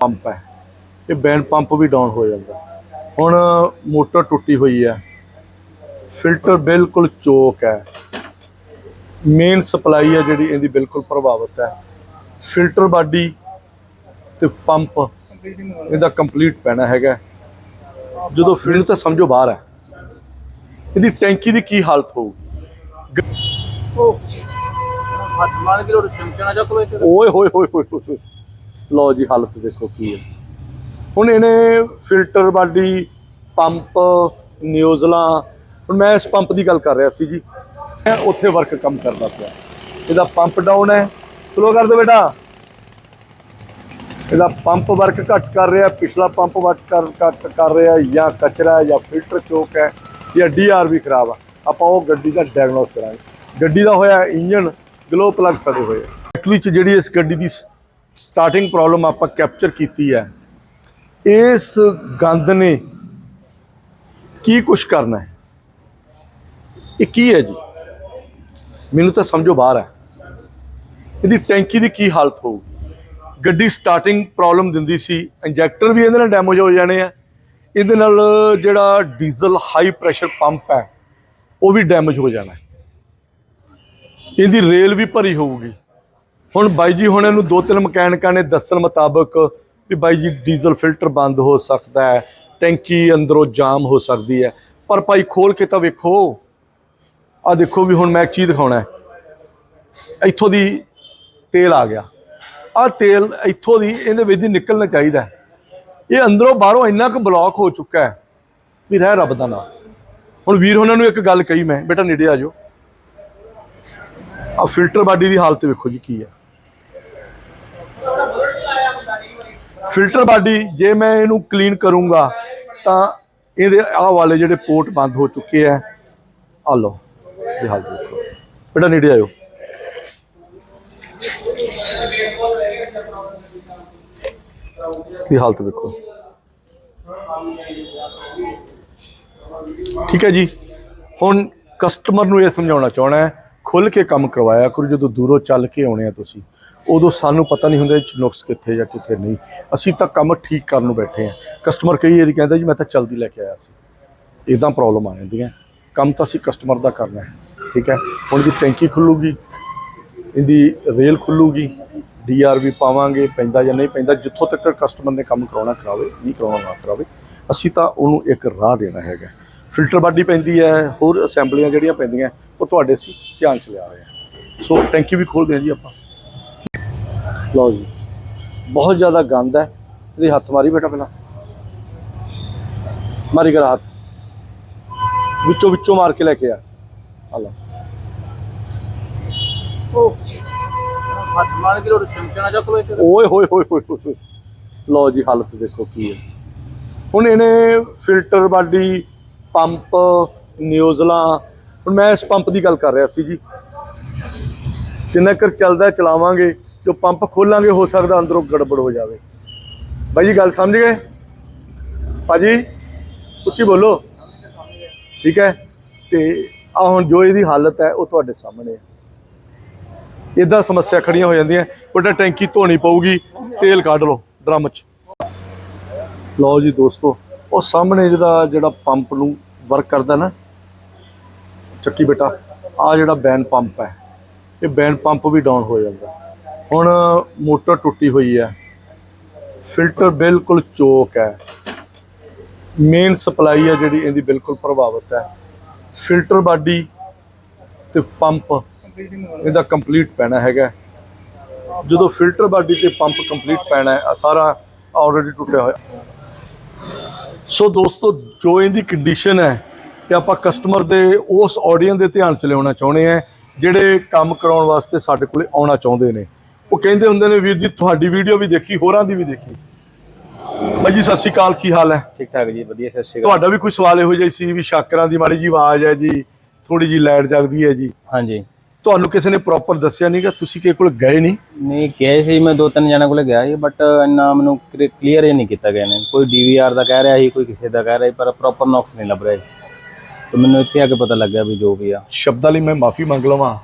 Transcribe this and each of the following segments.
Pump ਹੈ ਇਹ band pump ਵੀ down ਹੋ ਜਾਂਦਾ। ਹੁਣ ਮੋਟਰ ਟੁੱਟੀ ਹੋਈ ਹੈ ਫਿਲਟਰ ਬਿਲਕੁਲ ਚੋਕ ਹੈ। ਮੇਨ ਸਪਲਾਈ ਹੈ ਜਿਹੜੀ ਇਹਦੀ ਬਿਲਕੁਲ ਪ੍ਰਭਾਵਿਤ ਹੈ। ਫਿਲਟਰ ਬਾਡੀ ਤੇ ਪੰਪ ਇਹਦਾ ਕੰਪਲੀਟ ਪੈਣਾ ਹੈਗਾ। ਜਦੋਂ ਫਿਲਟਰ ਤਾਂ ਸਮਝੋ ਬਾਹਰ ਹੈ। ਇਹਦੀ ਟੈਂਕੀ ਦੀ ਕੀ ਹਾਲਤ ਹੋਊਗੀ ਓਏ ਹੋਏ ਹੋਏ ਹੋਏ ਹੋਏ। ਲਓ ਜੀ ਹਾਲਤ ਦੇਖੋ ਕੀ ਹੈ। ਹੁਣ ਇਹਨੇ ਫਿਲਟਰ ਬਾਡੀ, ਪੰਪ, ਨਿਊਜ਼ਲਾਂ, ਹੁਣ ਮੈਂ ਇਸ ਪੰਪ ਦੀ ਗੱਲ ਕਰ ਰਿਹਾ ਸੀ ਜੀ। ਮੈਂ ਉੱਥੇ ਵਰਕ ਕੰਮ ਕਰਦਾ ਪਿਆ। ਇਹਦਾ ਪੰਪ ਡਾਊਨ ਹੈ। ਸਲੋ ਕਰ ਦਿਓ ਬੇਟਾ। ਇਹਦਾ ਪੰਪ ਵਰਕ ਘੱਟ ਕਰ ਰਿਹਾ, ਪਿਛਲਾ ਪੰਪ ਵਰਕ ਕਰ, ਘੱਟ ਕਰ ਰਿਹਾ, ਜਾਂ ਕਚਰਾ ਜਾਂ ਫਿਲਟਰ ਚੋਕ ਹੈ, ਜਾਂ ਡੀਆਰਵੀ ਖਰਾਬ ਆ। ਆਪਾਂ ਉਹ ਗੱਡੀ ਦਾ ਡਾਇਗਨੋਸ ਕਰਾਂਗੇ। ਗੱਡੀ ਦਾ ਹੋਇਆ ਇੰਜਨ ਗਲੋ ਪਲੱਗ ਸੜੇ ਹੋਏ ਐਕਚੁਅਲੀ ਚ ਜਿਹੜੀ ਇਸ ਗੱਡੀ ਦੀ ਸਟਾਰਟਿੰਗ ਪ੍ਰੋਬਲਮ ਆਪਾਂ ਕੈਪਚਰ ਕੀਤੀ ਹੈ। ਇਸ ਗੰਦ ਨੇ ਕੀ ਕੁਛ ਕਰਨਾ ਹੈ? ਇਹ ਕੀ ਹੈ ਜੀ? ਮੈਨੂੰ ਤਾਂ ਸਮਝੋ ਬਾਹਰ ਹੈ। ਇਹਦੀ ਟੈਂਕੀ ਦੀ ਕੀ ਹਾਲਤ ਹੋਊਗੀ ਗੱਡੀ ਸਟਾਰਟਿੰਗ ਪ੍ਰੋਬਲਮ ਦਿੰਦੀ ਸੀ ਇੰਜੈਕਟਰ ਵੀ ਇਹਦੇ ਨਾਲ ਡੈਮੇਜ ਹੋ ਜਾਣੇ ਆ। ਇਹਦੇ ਨਾਲ ਜਿਹੜਾ ਡੀਜ਼ਲ ਹਾਈ ਪ੍ਰੈਸ਼ਰ ਪੰਪ ਹੈ, ਉਹ ਵੀ ਡੈਮੇਜ ਹੋ ਜਾਣਾ ਇਹਦੀ ਰੇਲ ਵੀ ਭਰੀ ਹੋਊਗੀ। ਹੁਣ ਬਾਈ ਜੀ ਹੁਣ ਇਹਨੂੰ ਦੋ ਤਿੰਨ ਮਕੈਨਿਕਾਂ ਨੇ ਦੱਸਣ ਮੁਤਾਬਕ ਵੀ ਬਾਈ ਜੀ ਡੀਜ਼ਲ ਫਿਲਟਰ ਬੰਦ ਹੋ ਸਕਦਾ ਹੈ, ਟੈਂਕੀ ਅੰਦਰੋਂ ਜਾਮ ਹੋ ਸਕਦੀ ਹੈ। ਪਰ ਭਾਈ ਖੋਲ ਕੇ ਤਾਂ ਵੇਖੋ। ਆ ਦੇਖੋ ਵੀ ਹੁਣ ਮੈਂ ਇੱਕ ਚੀਜ਼ ਦਿਖਾਉਣਾ ਇੱਥੋਂ ਦੀ ਤੇਲ ਆ ਗਿਆ। ਆ ਤੇਲ ਇੱਥੋਂ ਦੀ ਇਹਦੇ ਵਿੱਚ ਦੀ ਨਿਕਲਣਾ ਚਾਹੀਦਾ ਇਹ ਅੰਦਰੋਂ ਬਾਹਰੋਂ ਇੰਨਾ ਕੁ ਬਲੌਕ ਹੋ ਚੁੱਕਾ ਹੈ ਵੀ ਰਹਿ ਰੱਬ ਦਾ ਨਾਮ ਹੁਣ ਵੀਰ ਉਹਨਾਂ ਨੂੰ ਇੱਕ ਗੱਲ ਕਹੀ ਮੈਂ, ਬੇਟਾ ਨੇੜੇ ਆ ਜਾਓ। ਆ ਫਿਲਟਰ ਬਾਡੀ ਦੀ ਹਾਲਤ ਵੇਖੋ ਜੀ ਕੀ ਹੈ। ਫਿਲਟਰ ਬਾਡੀ ਜੇ ਮੈਂ ਇਹਨੂੰ ਕਲੀਨ ਕਰੂੰਗਾ, ਤਾਂ ਇਹਦੇ ਆਹ ਵਾਲੇ ਜਿਹੜੇ ਪੋਰਟ ਬੰਦ ਹੋ ਚੁੱਕੇ ਆ ਆ ਲਓ, ਇਹ ਹਾਲਤ ਦੇਖੋ। ਬੇਟਾ ਨੇੜੇ ਆਇਓ। ਇਹ ਹਾਲਤ ਦੇਖੋ ਠੀਕ ਹੈ ਜੀ। ਹੁਣ ਕਸਟਮਰ ਨੂੰ ਇਹ ਸਮਝਾਉਣਾ ਚਾਹਣਾ ਹੈ ਖੁੱਲ ਕੇ ਕੰਮ ਕਰਵਾਇਆ ਕਰੋ, ਜਦੋਂ ਦੂਰੋਂ ਚੱਲ ਕੇ ਆਉਣੇ ਆ ਤੁਸੀਂ। ਉਦੋਂ ਸਾਨੂੰ ਪਤਾ ਨਹੀਂ ਹੁੰਦਾ ਇਹ 'ਚ ਨੁਕਸ ਕਿੱਥੇ ਜਾਂ ਕਿੱਥੇ ਨਹੀਂ। ਅਸੀਂ ਤਾਂ ਕੰਮ ਠੀਕ ਕਰਨ ਨੂੰ ਬੈਠੇ ਆ ਕਸਟਮਰ ਕਈ ਵਾਰੀ ਕਹਿੰਦਾ ਜੀ, ਮੈਂ ਤਾਂ ਜਲਦੀ ਲੈ ਕੇ ਆਇਆ ਸੀ। ਇਦਾਂ ਪ੍ਰੋਬਲਮ ਆ ਜਾਂਦੀਆਂ। ਕੰਮ ਤਾਂ ਅਸੀਂ ਕਸਟਮਰ ਦਾ ਕਰਨਾ ਹੈ, ਠੀਕ ਹੈ? ਹੁਣ ਦੀ ਟੈਂਕੀ ਖੁੱਲੂਗੀ, ਇਹਦੀ ਰੇਲ ਖੁੱਲੂਗੀ ਡੀਆਰਵੀ ਪਾਵਾਂਗੇ, ਪੈਂਦਾ ਜਾਂ ਨਹੀਂ ਪੈਂਦਾ, ਜਿੱਥੋਂ ਤੱਕ ਕਸਟਮਰ ਨੇ ਕੰਮ ਕਰਾਉਣਾ ਕਰਾਵੇ, ਨਹੀਂ ਕਰਾਉਣਾ ਨਾ ਕਰਾਵੇ, ਅਸੀਂ ਤਾਂ ਉਹਨੂੰ ਇੱਕ ਰਾਹ ਦੇਣਾ ਹੈਗਾ। ਫਿਲਟਰ ਬਾਡੀ ਪੈਂਦੀ ਹੈ, ਹੋਰ ਅਸੈਂਬਲੀਆਂ ਜਿਹੜੀਆਂ ਪੈਂਦੀਆਂ, ਉਹ ਤੁਹਾਡੇ ਸੀ ਧਿਆਨ ਚ ਲਿਆ ਰਹੇ ਹਾਂ। ਸੋ ਟੈਂਕੀ ਵੀ ਖੋਲਦੇ ਹਾਂ ਜੀ ਆਪਾਂ। ਲਓ ਜੀ। ਬਹੁਤ ਜ਼ਿਆਦਾ ਗੰਦ ਹੈ। ਇਹਦੇ ਹੱਥ ਮਾਰੀ ਬੇਟਾ ਪਹਿਲਾਂ। ਮਾਰੀ ਕਰ ਹੱਥ। ਵਿੱਚੋਂ ਵਿੱਚੋਂ ਮਾਰ ਕੇ ਲੈ ਕੇ ਆ। ਆ ਲਓ। ਉਹ ਹੱਥ ਮਾਰ ਕੇ ਉਹ ਚਮਚਣਾ ਚੱਕ ਲੋ ਇੱਥੇ ਓਏ ਹੋਏ ਹੋਏ ਹੋਏ। ਲਓ ਜੀ ਹਾਲਤ ਦੇਖੋ ਕੀ ਹੈ। ਹੁਣ ਇਹਨੇ ਫਿਲਟਰ ਬਾਡੀ ਪੰਪ ਨਿਊਜ਼ਲਾਂ ਹੁਣ ਮੈਂ ਇਸ ਪੰਪ ਦੀ ਗੱਲ ਕਰ ਰਿਹਾ ਸੀ ਜੀ। ਜਿੰਨਾ ਚਿਰ ਚੱਲਦਾ ਚਲਾਵਾਂਗੇ। ਜੋ ਪੰਪ ਖੋਲਾਂਗੇ, ਹੋ ਸਕਦਾ ਅੰਦਰੋਂ ਗੜਬੜ ਹੋ ਜਾਵੇ। ਬਾਈ ਜੀ, ਗੱਲ ਸਮਝ ਗਏ? ਭਾਜੀ, ਉੱਚੀ ਬੋਲੋ। ਠੀਕ ਹੈ? ਤੇ ਆ ਹੁਣ ਜੋ ਇਹਦੀ ਹਾਲਤ ਹੈ, ਉਹ ਤੁਹਾਡੇ ਸਾਹਮਣੇ ਹੈ। ਇਦਾਂ ਸਮੱਸਿਆ ਖੜੀਆਂ ਹੋ ਜਾਂਦੀਆਂ। ਬੇਟਾ ਟੈਂਕੀ ਧੋਣੀ ਪਊਗੀ, ਤੇਲ ਕੱਢ ਲਓ, ਡਰਮ 'ਚ। ਲਓ ਜੀ ਦੋਸਤੋ, ਉਹ ਸਾਹਮਣੇ ਜਿਹਦਾ ਜਿਹੜਾ ਪੰਪ ਨੂੰ ਵਰਕ ਕਰਦਾ ਨਾ, ਚੱਕੀ ਬੇਟਾ ਆ ਜਿਹੜਾ ਬੈਨ ਪੰਪ ਹੈ, ਇਹ ਬੈਨ ਪੰਪ ਵੀ ਡਾਊਨ ਹੋ ਜਾਂਦਾ। ਹੁਣ ਮੋਟਰ ਟੁੱਟੀ ਹੋਈ ਹੈ। ਫਿਲਟਰ ਬਿਲਕੁਲ ਚੋਕ ਹੈ। ਮੇਨ ਸਪਲਾਈ ਹੈ ਜਿਹੜੀ ਇਹਦੀ ਬਿਲਕੁਲ ਪ੍ਰਭਾਵਿਤ ਹੈ। ਫਿਲਟਰ ਬਾਡੀ ਤੇ ਪੰਪ ਇਹਦਾ ਕੰਪਲੀਟ ਪੈਣਾ ਹੈਗਾ। ਜਦੋਂ ਫਿਲਟਰ ਬਾਡੀ ਤੇ ਪੰਪ ਕੰਪਲੀਟ ਪੈਣਾ ਹੈ, ਸਾਰਾ ਆਲਰੇਡੀ ਟੁੱਟਿਆ ਹੋਇਆ। ਸੋ ਦੋਸਤੋ, ਜੋ ਇਹਦੀ ਕੰਡੀਸ਼ਨ ਹੈ ਤੇ ਆਪਾਂ ਕਸਟਮਰ ਦੇ ਉਸ ਆਡੀਅנס ਦੇ ਧਿਆਨ ਚ ਲਿਆਉਣਾ ਚਾਹੁੰਦੇ ਆ ਜਿਹੜੇ ਕੰਮ ਕਰਾਉਣ ਵਾਸਤੇ ਸਾਡੇ ਕੋਲੇ ਆਉਣਾ ਚਾਹੁੰਦੇ ਨੇ। ਉਹ ਕਹਿੰਦੇ ਹੁੰਦੇ ਨੇ ਵੀਰ ਜੀ ਤੁਹਾਡੀ ਵੀਡੀਓ ਵੀ ਦੇਖੀ ਹੋਰਾਂ ਦੀ ਵੀ ਦੇਖੀ। ਭਾਈ ਜੀ ਸਤਿ ਸ਼੍ਰੀ ਅਕਾਲ ਕੀ ਹਾਲ ਹੈ? ਠੀਕ ਠਾਕ ਜੀ ਵਧੀਆ ਸਤਿ ਸ਼੍ਰੀ ਤੁਹਾਡਾ ਵੀ ਕੋਈ ਸਵਾਲ ਇਹੋ ਜਿਹਾ ਸੀ ਵੀ ਸ਼ਾਕਰਾਂ ਦੀ ਮਾੜੀ ਜੀ ਆਵਾਜ਼ ਹੈ ਜੀ ਥੋੜੀ ਜੀ ਲਾਈਟ ਜਗਦੀ ਹੈ ਜੀ। ਹਾਂਜੀ। ਤੁਹਾਨੂੰ ਕਿਸੇ ਨੇ ਪ੍ਰੋਪਰ ਦੱਸਿਆ ਨਹੀਂਗਾ ਤੁਸੀਂ ਕਿਸੇ ਕੋਲ ਗਏ ਨਹੀਂ ਨਹੀਂ ਗਏ ਸੀ ਮੈਂ ਦੋ ਤਿੰਨ ਜਣਾਂ ਕੋਲੇ ਗਿਆ ਸੀ ਬਟ ਇੰਨਾ ਮੈਨੂੰ ਕਲੀਅਰ ਹੀ ਨਹੀਂ ਕੀਤਾ ਗਿਆ ਨੇ। ਕੋਈ ਡੀਵੀਆਰ ਦਾ ਕਹਿ ਰਿਹਾ ਸੀ ਕੋਈ ਕਿਸੇ ਦਾ ਕਹਿ ਰਿਹਾ ਸੀ ਪਰ ਪ੍ਰੋਪਰ ਨੌਕਸ ਨਹੀਂ ਲੱਭ ਰਿਹਾ। ਤੇ ਮੈਨੂੰ ਇੱਥੇ ਆ ਕੇ ਪਤਾ ਲੱਗਿਆ ਵੀ ਜੋ ਵੀ ਆ। ਸ਼ਬਦਾਂ ਲਈ ਮੈਂ ਮਾਫੀ ਮੰਗ ਲਵਾਂ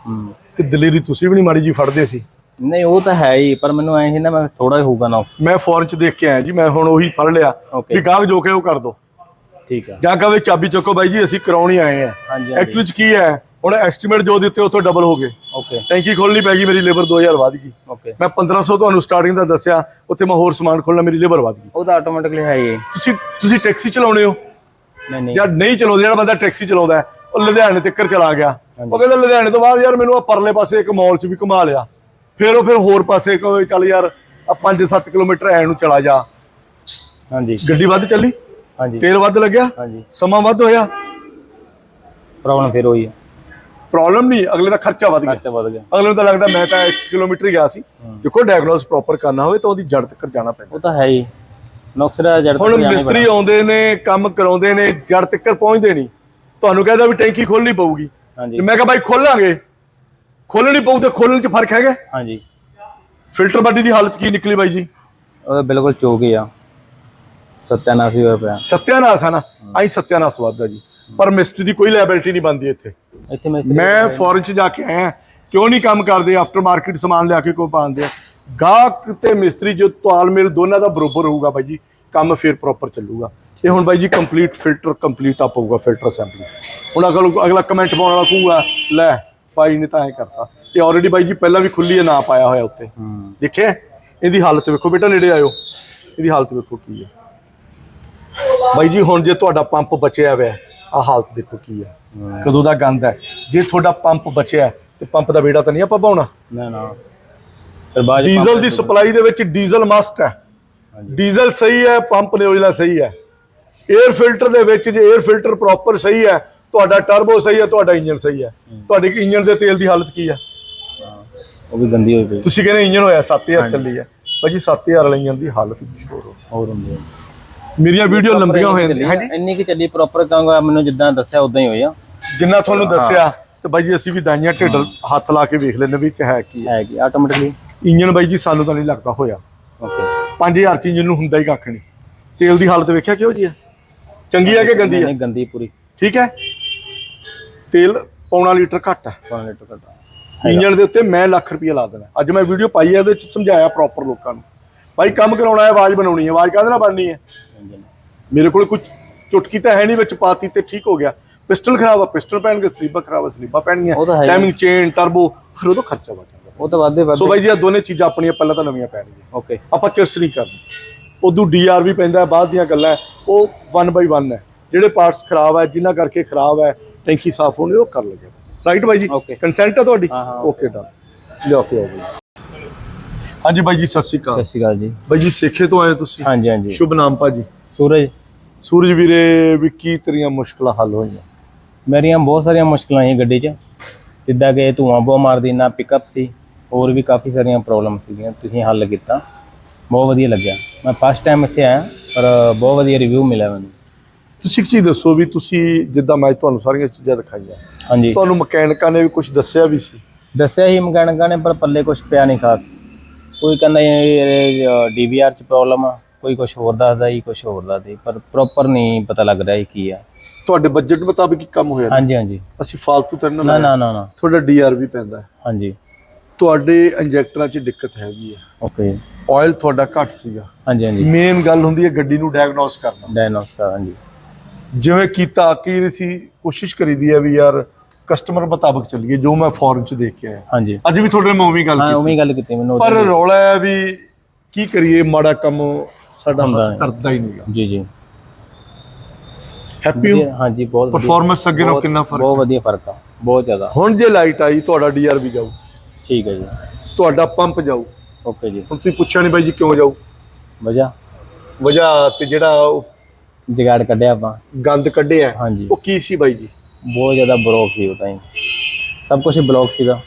ਕਿ ਦਲੇਰੀ ਤੁਸੀਂ ਵੀ ਨਹੀਂ ਮਾੜੀ ਜੀ ਫੜਦੇ ਸੀ। ਨਹੀਂ ਉਹ ਤਾਂ ਹੈ ਹੀ ਪਰ ਮੈਨੂੰ ਐਂ ਸੀ ਨਾ ਮੈਂ ਥੋੜਾ ਹੋਊਗਾ ਨੌਕਸ ਮੈਂ ਫੋਰਨ ਚ ਦੇਖ ਕੇ ਆਇਆ ਜੀ ਮੈਂ ਹੁਣ ਉਹੀ ਫੜ ਲਿਆ. ਵੀ ਗਾਹਕ ਜੋ ਕੇ ਉਹ ਕਰ ਦੋ। ਠੀਕ ਆ। ਜਾਂ ਕਹੇ ਚਾਬੀ ਚੁੱਕੋ ਬਾਈ ਜੀ ਅਸੀਂ ਕਰਾਉਣੀ ਆਏ ਆ। ਐਕਚੁਅਲੀ ਚ ਕੀ ਹੈ ਹੁਣ ਐਸਟੀਮੇਟ ਜੋ ਦਿੱਤੇ ਉਥੋਂ ਡਬਲ ਹੋ ਗਏ। ਓਕੇ ਟੈਂਕੀ ਖੋਲਣੀ ਪੈ ਗਈ ਮੇਰੀ ਲੇਬਰ 2000 ਵੱਧ ਗਈ। ਓਕੇ ਮੈਂ 1500 ਤੁਹਾਨੂੰ ਸਟਾਰਟਿੰਗ ਦਾ ਦੱਸਿਆ ਉੱਥੇ ਮੈਂ ਹੋਰ ਸਮਾਨ ਖੋਲਣਾ ਮੇਰੀ ਲੇਬਰ ਵੱਧ ਗਈ। ਉਹ ਤਾਂ ਆਟੋਮੈਟਿਕਲੀ ਹੈ ਹੀ। ਤੁਸੀਂ ਤੁਸੀਂ ਟੈਕਸੀ ਚਲਾਉਣੇ ਹੋ? ਨਹੀਂ ਨਹੀਂ। ਜਾਂ ਨਹੀਂ ਚਲਾਉਂਦੇ ਜਿਹੜਾ ਬੰਦਾ ਟੈਕਸੀ ਚਲਾਉਂਦਾ ਉਹ ਲੁਧਿਆਣੇ ਤੱਕ ਚਲਾ ਗਿਆ। ਉਹ ਕਹਿੰਦਾ ਲੁਧਿਆਣੇ ਤੋਂ ਬਾਅਦ ਯਾਰ ਮੈਨੂੰ ਆ ਪਰਲੇ ਪਾਸੇ ਇੱਕ ਮਾਲ 'ਚ ਵੀ ਘੁਮਾ ਲਿਆ। ਫਿਰ ਉਹ ਫਿਰ ਹੋਰ ਪਾਸੇ ਕਹੇ ਚੱਲ ਯਾਰ ਆ 5-7 ਕਿਲੋਮੀਟਰ ਐ ਨੂੰ ਚਲਾ ਜਾ। ਹਾਂਜੀ। ਗੱਡੀ ਵੱਧ ਚੱਲੀ? ਹਾਂਜੀ। ਤੇਲ ਵੱਧ ਲੱਗਿਆ? ਹਾਂਜੀ। ਸਮਾਂ ਵੱਧ ਹੋਇਆ? ਪ੍ਰੋਬਲਮ ਫਿਰ ਹੋਈ ਪ੍ਰੋਬਲਮ ਨਹੀਂ ਅਗਲੇ ਦਾ ਖਰਚਾ ਵੱਧ ਗਿਆ। ਖਰਚਾ ਵੱਧ ਗਿਆ। ਅਗਲੇ ਨੂੰ ਤਾਂ ਲੱਗਦਾ ਮੈਂ ਤਾਂ 1 ਕਿਲੋਮੀਟਰ ਹੀ ਗਿਆ ਸੀ। ਦੇਖੋ ਡਾਇਗਨੋਸ ਪ੍ਰੋਪਰ ਕਰਨਾ ਹੋਵੇ ਤਾਂ ਉਹਦੀ ਜੜ ਤੱਕ ਜਾਣਾ ਪੈਂਦਾ। ਉਹ ਤਾਂ ਹੈ ਹੀ। ਨੁਕਸ ਦਾ ਜੜ ਹੁਣ ਮਿਸਤਰੀ ਆਉਂਦੇ ਨੇ ਕੰਮ ਕਰਾਉਂਦੇ ਨੇ ਜੜ ਤੱਕ ਪਹੁੰਚਦੇ ਨਹੀਂ। ਤੁਹਾਨੂੰ ਕਹਿੰਦਾ ਵੀ ਟੈਂਕੀ ਖੋਲਣੀ ਪਊਗੀ। ਮੈਂ ਕਿਹਾ ਬਾਈ ਖੋਲਾਂਗੇ। ਖੋਲਣੀ ਪਊ ਤੇ ਖੋਲਣ 'ਚ ਫ਼ਰਕ ਹੈਗਾ? ਹਾਂਜੀ। ਫਿਲਟਰ ਬਾਡੀ ਦੀ ਹਾਲਤ ਕੀ ਨਿਕਲੀ ਬਾਈ ਜੀ? ਉਹ ਬਿਲਕੁਲ ਚੋਕ ਹੀ ਆ। ਸਤਿਆਨਾਸੀ ਹੋਇਆ ਪਿਆ। ਸਤਿਆਨਾਸ ਆ ਨਾ? ਆਈ ਸਤਿਆਨਾਸ ਵੱਧਦਾ ਜੀ। ਪਰ ਮਿਸਤਰੀ ਦੀ ਕੋਈ ਲਾਇਬਿਲਿਟੀ ਨਹੀਂ ਬਣਦੀ ਇੱਥੇ। ਇੱਥੇ ਮੈਂ ਮੈਂ ਫੋਰਨ ਚ ਜਾ ਕੇ ਆਇਆ। ਕਿਉਂ ਨਹੀਂ ਕੰਮ ਕਰਦੇ? ਆਫਟਰ ਮਾਰਕੀਟ ਸਮਾਨ ਲਿਆ ਕੇ ਕੋ ਪਾਉਂਦੇ ਆ? ਗਾਹਕ ਤੇ ਮਿਸਤਰੀ ਜੋ ਤਾਲਮੇਲ ਦੋਨਾਂ ਦਾ ਬਰੋਬਰ ਹੋਊਗਾ ਬਾਈ ਜੀ। ਕੰਮ ਫਿਰ ਪ੍ਰੋਪਰ ਚੱਲੂਗਾ। ਇਹ ਹੁਣ ਬਾਈ ਜੀ ਕੰਪਲੀਟ ਫਿਲਟਰ ਕੰਪਲੀਟ ਅਪ ਹੋਊਗਾ ਫਿਲਟਰ ਅਸੈਂਬਲੀ ਹੁਣ ਅਗਲ ਅਗਲਾ ਕਮੈਂਟ ਪਾਉਣ ਵਾਲਾ ਕਹੂਗਾ ਲੈ ਭਾਈ ਨੇ ਤਾਂ ਐ ਕਰਤਾ ਇਹ ਆਲਰੇਡੀ ਬਾਈ ਜੀ ਪਹਿਲਾਂ ਵੀ ਖੁੱਲੀ ਹੈ ਨਾ ਪਾਇਆ ਹੋਇਆ ਉੱਤੇ। ਦੇਖਿਆ ਇਹਦੀ ਹਾਲਤ ਵੇਖੋ ਬੇਟਾ ਨੇੜੇ ਆਇਓ। ਇਹਦੀ ਹਾਲਤ ਵੇਖੋ ਕੀ ਹੈ। ਬਾਈ ਜੀ ਹੁਣ ਜੇ ਤੁਹਾਡਾ ਪੰਪ ਬਚਿਆ ਹੋਇਆ ਆ ਹਾਲਤ ਦੇਖੋ ਕੀ ਹੈ। ਕਦੋਂ ਦਾ ਗੰਦ ਹੈ? ਜੇ ਤੁਹਾਡਾ ਪੰਪ ਬਚਿਆ ਤੇ ਪੰਪ ਦਾ ਬੇੜਾ ਤਾਂ ਨਹੀਂ ਆਪਾਂ ਪਾਉਣਾ ਨਾ ਨਾ। ਡੀਜ਼ਲ ਦੀ ਸਪਲਾਈ ਦੇ ਵਿੱਚ ਡੀਜ਼ਲ ਮਸਟ ਹੈ। ਡੀਜ਼ਲ ਸਹੀ ਹੈ ਪੰਪ ਨਿਊਜ਼ਲਾ ਸਹੀ ਹੈ। 에ਅਰ ਫਿਲਟਰ ਦੇ ਵਿੱਚ ਜੇ 에ਅਰ ਫਿਲਟਰ ਪ੍ਰੋਪਰ ਸਹੀ ਹੈ ਤੁਹਾਡਾ ਟਰਬੋ ਸਹੀ ਹੈ ਤੁਹਾਡਾ ਇੰਜਨ ਸਹੀ ਹੈ। ਤੁਹਾਡੇ ਇੰਜਨ ਦੇ ਤੇਲ ਦੀ ਹਾਲਤ ਕੀ ਹੈ? ਉਹ ਵੀ ਗੰਦੀ ਹੋਈ ਪਈ। ਤੁਸੀਂ ਕਹਿੰਦੇ ਇੰਜਨ ਹੋਇਆ 7000 ਚੱਲੀ ਹੈ। ਭਾਜੀ 7000 ਵਾਲੇ ਇੰਜਨ ਦੀ ਹਾਲਤ ਕੁਛ ਹੋਰ ਹੋਰ ਹੁੰਦੀ ਹੈ। ਮੇਰੀਆਂ ਵੀਡੀਓ ਲੰਬੀਆਂ ਹੋ ਜਾਂਦੀਆਂ ਹਾਂਜੀ। ਇੰਨੀ ਕਿ ਚੱਲੀ ਪ੍ਰੋਪਰ ਕਹਾਂਗਾ ਮੈਨੂੰ ਜਿੱਦਾਂ ਦੱਸਿਆ ਉਦਾਂ ਹੀ ਹੋਈ ਆ। ਜਿੰਨਾ ਤੁਹਾਨੂੰ ਦੱਸਿਆ ਤੇ ਬਾਈ ਜੀ ਅਸੀਂ ਵੀ ਦਾਈਆਂ ਢਿੱਡ ਹੱਥ ਲਾ ਕੇ ਵੇਖ ਲੈਂਦੇ ਵੀ ਕਿ ਹੈ ਕੀ ਹੈ। ਹੈ ਕਿ ਆਟੋਮੈਟਿਕਲੀ ਇੰਜਨ ਬਾਈ ਜੀ ਸਾਨੂੰ ਤਾਂ ਨਹੀਂ ਲੱਗਦਾ ਹੋਇਆ। ਓਕੇ 5000 ਚ ਇੰਜਨ ਨੂੰ ਹੁੰਦਾ ਹੀ ਕੱਖ ਨਹੀਂ। ਤੇਲ ਦੀ ਹਾਲਤ ਵੇਖਿਆ ਕਿਹੋ ਜੀ ਹੈ? ਚੰਗੀ ਹੈ ਕਿ ਗੰਦੀ ਹੈ? ਨਹੀਂ ਗੰਦੀ ਪੂਰੀ। ਠੀਕ ਹੈ? ਤੇਲ ਪੌਣਾ ਲੀਟਰ ਘੱਟ ਹੈ। 5 ਲੀਟਰ ਘਟਾ ਇੰਜਨ ਦੇ ਉੱਤੇ ਮੈਂ ਲੱਖ ਰੁਪਏ ਲਾ ਦੇਣਾ। ਅੱਜ ਮੈਂ ਵੀਡੀਓ ਪਾਈ ਹੈ ਇਹਦੇ ਵਿੱਚ ਸਮਝਾਇਆ ਪ੍ਰੋਪਰ ਲੋਕਾਂ ਨੂੰ। ਭਾਈ ਕੰਮ ਕਰਾਉਣਾ ਹੈ ਆਵਾਜ਼ ਬਣਾਉਣੀ ਹੈ। ਆਵਾਜ਼ ਕਾਹਦੇ ਨਾਲ ਬਣਨੀ ਹੈ? ਮੇਰੇ ਕੋਲ ਕੁਝ ਚੁਟਕੀ ਤਾਂ ਹੈ ਨਹੀਂ ਵਿੱਚ ਪਾਤੀ ਤੇ ਠੀਕ ਹੋ ਗਿਆ। ਪਿਸਟਲ ਖਰਾਬ ਆ ਪਿਸਟਲ ਪੈਣਗੇ ਸਲੀਪਰ ਖਰਾਬ ਆ ਸਲੀਪਰ ਪੈਣਗੀਆਂ। ਉਹ ਤਾਂ ਹੈ ਹੀ। ਟਾਈਮਿੰਗ ਚੇਨ ਟਰਬੋ ਫਿਰ ਉਹਦਾ ਖਰਚਾ ਵੱਧ ਜਾਂਦਾ। ਉਹ ਤਾਂ ਵਾਧੇ ਸੋ ਵਾਧੇ ਬਾਈ ਜੀ ਇਹ ਦੋਨੇ ਚੀਜ਼ਾਂ ਆਪਣੀਆਂ ਪਹਿਲਾਂ ਤਾਂ ਨਵੀਆਂ ਪੈਣਗੀਆਂ। ਓਕੇ ਆਪਾਂ ਕਿਰਸ ਨਹੀਂ ਕਰਨੀ। ਉਦੋਂ ਡੀਆਰ ਵੀ ਪੈਂਦਾ ਹੈ, ਬਾਅਦ ਦੀਆਂ ਗੱਲਾਂ ਹੈ, ਉਹ 1 ਬਾਈ 1 ਹੈ। ਜਿਹੜੇ ਪਾਰਟਸ ਖਰਾਬ ਹੈ ਜਿਨ੍ਹਾਂ ਕਰਕੇ ਖਰਾਬ ਹੈ ਟੈਂਕੀ ਸਾਫ਼ ਹੋਣੀ ਉਹ ਕਰ ਲਗੇ। ਰਾਈਟ ਬਾਈ ਜੀ. ਕੰਸੈਂਟ ਹੈ ਤੁਹਾਡੀ ਓਕੇ ਡਨ ਲਿਓ ਕੇ ਆਓ ਬਾਈ। ਹਾਂਜੀ ਬਾਈ ਜੀ ਸਤਿ ਸ਼੍ਰੀ ਸਤਿ ਅਕਾਲ ਸ਼੍ਰੀ ਅਕਾਲ ਜੀ। ਬਾਈ ਜੀ ਸੇਖੇ ਤੋਂ ਆਏ ਤੁਸੀਂ? ਹਾਂਜੀ ਹਾਂਜੀ। ਸ਼ੁਭ ਨਾਮ ਭਾਜੀ? ਸੂਰਜ। ਸੂਰਜ ਵੀਰੇ ਵੀ ਕੀ ਤੇਰੀਆਂ ਮੁਸ਼ਕਲਾਂ ਹੱਲ ਹੋਈਆਂ? ਮੇਰੀਆਂ ਬਹੁਤ ਸਾਰੀਆਂ ਮੁਸ਼ਕਲਾਂ ਸੀ ਗੱਡੀ 'ਚ। ਜਿੱਦਾਂ ਕਿ ਧੂਆਂ ਬਹੁਤ ਮਾਰਦੀ ਨਾ ਪਿਕਅਪ ਸੀ। ਹੋਰ ਵੀ ਕਾਫੀ ਸਾਰੀਆਂ ਪ੍ਰੋਬਲਮ ਸੀਗੀਆਂ ਤੁਸੀਂ ਹੱਲ ਕੀਤਾ। ਬਹੁਤ ਵਧੀਆ ਲੱਗਿਆ। ਮੈਂ ਫਸਟ ਟਾਈਮ ਇੱਥੇ ਆਇਆ ਪਰ ਬਹੁਤ ਵਧੀਆ ਰਿਵਿਊ ਮਿਲਿਆ ਮੈਨੂੰ। ਤੁਸੀਂ ਇੱਕ ਚੀਜ਼ ਦੱਸੋ ਵੀ ਤੁਸੀਂ ਜਿੱਦਾਂ ਮੈਂ ਤੁਹਾਨੂੰ ਸਾਰੀਆਂ ਚੀਜ਼ਾਂ ਦਿਖਾਈਆਂ। ਹਾਂਜੀ। ਤੁਹਾਨੂੰ ਮਕੈਨਿਕਾਂ ਨੇ ਵੀ ਕੁਝ ਦੱਸਿਆ ਵੀ ਸੀ? ਦੱਸਿਆ ਹੀ ਮਕੈਨਿਕਾਂ ਨੇ ਪਰ ਪੱਲੇ ਕੁਝ ਪਿਆ ਨਹੀਂ ਖਾਸ। ਕੋਈ ਕਹਿੰਦਾ ਇਹ ਡੀਵੀਆਰ 'ਚ ਪ੍ਰੋਬਲਮ ਆ ਕੋਈ ਕੁਝ ਹੋਰ ਦੱਸਦਾ ਜੀ ਕੁਝ ਹੋਰ ਦੱਸਦਾ ਪਰ ਪ੍ਰੋਪਰ ਨਹੀਂ ਪਤਾ ਲੱਗ ਰਿਹਾ ਕੀ ਆ। ਤੁਹਾਡੇ ਬਜਟ ਮੁਤਾਬਿਕ ਹੀ ਕੰਮ ਹੋਇਆ? ਹਾਂਜੀ ਹਾਂਜੀ। ਅਸੀਂ ਫਾਲਤੂ ਤਾਂ ਨਾ ਨਾ ਨਾ ਨਾ। ਤੁਹਾਡਾ ਡੀਆਰ ਵੀ ਪੈਂਦਾ। ਹਾਂਜੀ। ਤੁਹਾਡੇ ਇੰਜੈਕਟਰਾਂ 'ਚ ਦਿੱਕਤ ਹੈਗੀ ਹੈ ਓਕੇ। ਆਇਲ ਤੁਹਾਡਾ ਘੱਟ ਸੀਗਾ। ਹਾਂਜੀ ਹਾਂਜੀ। ਮੇਨ ਗੱਲ ਹੁੰਦੀ ਹੈ ਗੱਡੀ ਨੂੰ ਡਾਇਗਨੋਸ ਕਰਨਾ। ਡਾਇਨੋਸਟਰ ਹਾਂਜੀ। ਜਿਵੇਂ ਕੀਤਾ ਕਿ ਅਸੀਂ ਕੋਸ਼ਿਸ਼ ਕਰੀਦੀ ਹੈ ਵੀ ਯਾਰ ਕਸਟਮਰ ਮੁਤਾਬਕ ਚੱਲੀਏ ਜੋ ਮੈਂ ਫੋਰਨ 'ਚ ਦੇਖ ਕੇ ਆਇਆ ਹਾਂਜੀ। ਅੱਜ ਵੀ ਤੁਹਾਡੇ ਮੈਂ ਉਵੇਂ ਹੀ ਗੱਲ ਹਾਂ ਕੀਤੀ। ਉਵੇਂ ਹੀ ਗੱਲ ਕੀਤੀ ਮੈਨੂੰ ਪਰ। ਰੌਲਾ ਹੈ ਵੀ ਕੀ ਕਰੀਏ ਮਾੜਾ ਕੰਮ ਸਾਡਾ। ਕਰਦਾ ਹੀ ਨਹੀਂਗਾ। ਜੀ ਜੀ। ਹੈਪੀ ਹੋ? ਹਾਂਜੀ ਬਹੁਤ। ਪਰਫਾਰਮੈਂਸ ਅੱਗੇ ਨਾਲੋਂ ਕਿੰਨਾ ਫ਼ਰਕ ਬਹੁਤ ਵਧੀਆ ਫ਼ਰਕ ਆ ਬਹੁਤ ਜ਼ਿਆਦਾ। ਹੁਣ ਜੇ ਲਾਈਟ ਆਈ ਤੁਹਾਡਾ ਡੀਆਰ ਵੀ ਜਾਊ। ਠੀਕ ਹੈ ਜੀ। ਤੁਹਾਡਾ ਪੰਪ ਜਾਊ। ਓਕੇ ਜੀ। ਹੁਣ ਤੁਸੀਂ ਪੁੱਛਿਆ ਨਹੀਂ ਬਾਈ ਜੀ ਕਿਉਂ ਜਾਊ? ਵਜਾ ਵਜ੍ਹਾ ਤੇ ਜਿਹੜਾ ਉਹ ਜਗਾੜ ਕੱਢਿਆ ਆਪਾਂ। ਗੰਦ ਕੱਢਿਆ ਹਾਂਜੀ। ਉਹ ਕੀ ਸੀ ਬਾਈ ਜੀ? ਬਹੁਤ ਜ਼ਿਆਦਾ ਬਲੌਕ ਸੀ ਉਹ ਤਾਂ ਹੀ ਸਭ ਕੁਝ ਬਲੌਕ ਸੀਗਾ।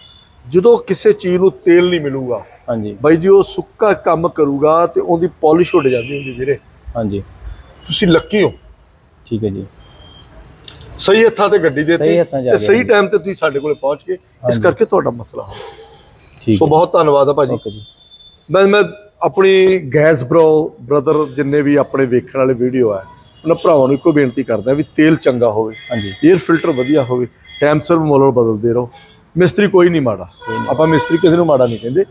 ਜਦੋਂ ਕਿਸੇ ਚੀਜ਼ ਨੂੰ ਤੇਲ ਨਹੀਂ ਮਿਲੂਗਾ ਹਾਂਜੀ। ਬਾਈ ਜੀ ਉਹ ਸੁੱਕਾ ਕੰਮ ਕਰੂਗਾ ਤੇ ਉਹਦੀ ਪਾਲਿਸ਼ ਉੱਡ ਜਾਂਦੀ ਹੁੰਦੀ ਵੀਰੇ। ਹਾਂਜੀ। ਤੁਸੀਂ ਲੱਕੀ ਹੋ। ਠੀਕ ਹੈ ਜੀ। ਸਹੀ ਹੱਥਾਂ ਤੇ ਗੱਡੀ ਦੇਤੀ ਆ ਤੇ ਸਹੀ ਟਾਈਮ ਤੇ ਤੁਸੀਂ ਸਾਡੇ ਕੋਲੇ ਪਹੁੰਚ ਗਏ। ਇਸ ਕਰਕੇ ਤੁਹਾਡਾ ਮਸਲਾ ਹੱਲ ਠੀਕ ਸੋ ਬਹੁਤ ਧੰਨਵਾਦ ਆ ਭਾਜੀ। ਮੈਂ ਮੈਂ ਆਪਣੀ ਗੈਸ ਬ੍ਰੋ ਬ੍ਰਦਰ ਜਿੰਨੇ ਵੀ ਆਪਣੇ ਵੇਖਣ ਵਾਲੇ ਵੀਡੀਓ ਆ ਉਹਨਾਂ ਭਰਾਵਾਂ ਨੂੰ ਇੱਕੋ ਬੇਨਤੀ ਕਰਦਾ ਵੀ ਤੇਲ ਚੰਗਾ ਹੋਵੇ ਹਾਂਜੀ। 에ਅਰ ਫਿਲਟਰ ਵਧੀਆ ਹੋਵੇ ਟਾਈਮ ਸਿਰ ਮੋਲਰ ਬਦਲਦੇ ਰਹੋ। ਮਿਸਤਰੀ ਕੋਈ ਨਹੀਂ ਮਾੜਾ। ਆਪਾਂ ਮਿਸਤਰੀ ਕਿਸੇ ਨੂੰ ਮਾੜਾ ਨਹੀਂ ਕਹਿੰਦੇ।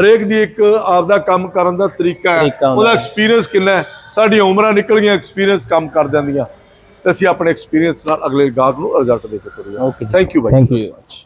ਹਰੇਕ ਦੀ ਇੱਕ ਆਪਦਾ ਕੰਮ ਕਰਨ ਦਾ ਤਰੀਕਾ ਹੈ। ਉਹਦਾ ਐਕਸਪੀਰੀਅੰਸ ਕਿੰਨਾ ਹੈ? ਸਾਡੀਆਂ ਉਮਰਾਂ ਨਿਕਲ ਗਈਆਂ ਐਕਸਪੀਰੀਅੰਸ ਕੰਮ ਕਰ ਜਾਂਦੀਆਂ। ਅਸੀਂ ਆਪਣੇ ਐਕਸਪੀਰੀਅੰਸ ਨਾਲ ਅਗਲੇ ਗਾਹਕ ਨੂੰ ਰਿਜ਼ਲਟ ਦੇ ਕੇ okay thank you by thank you very much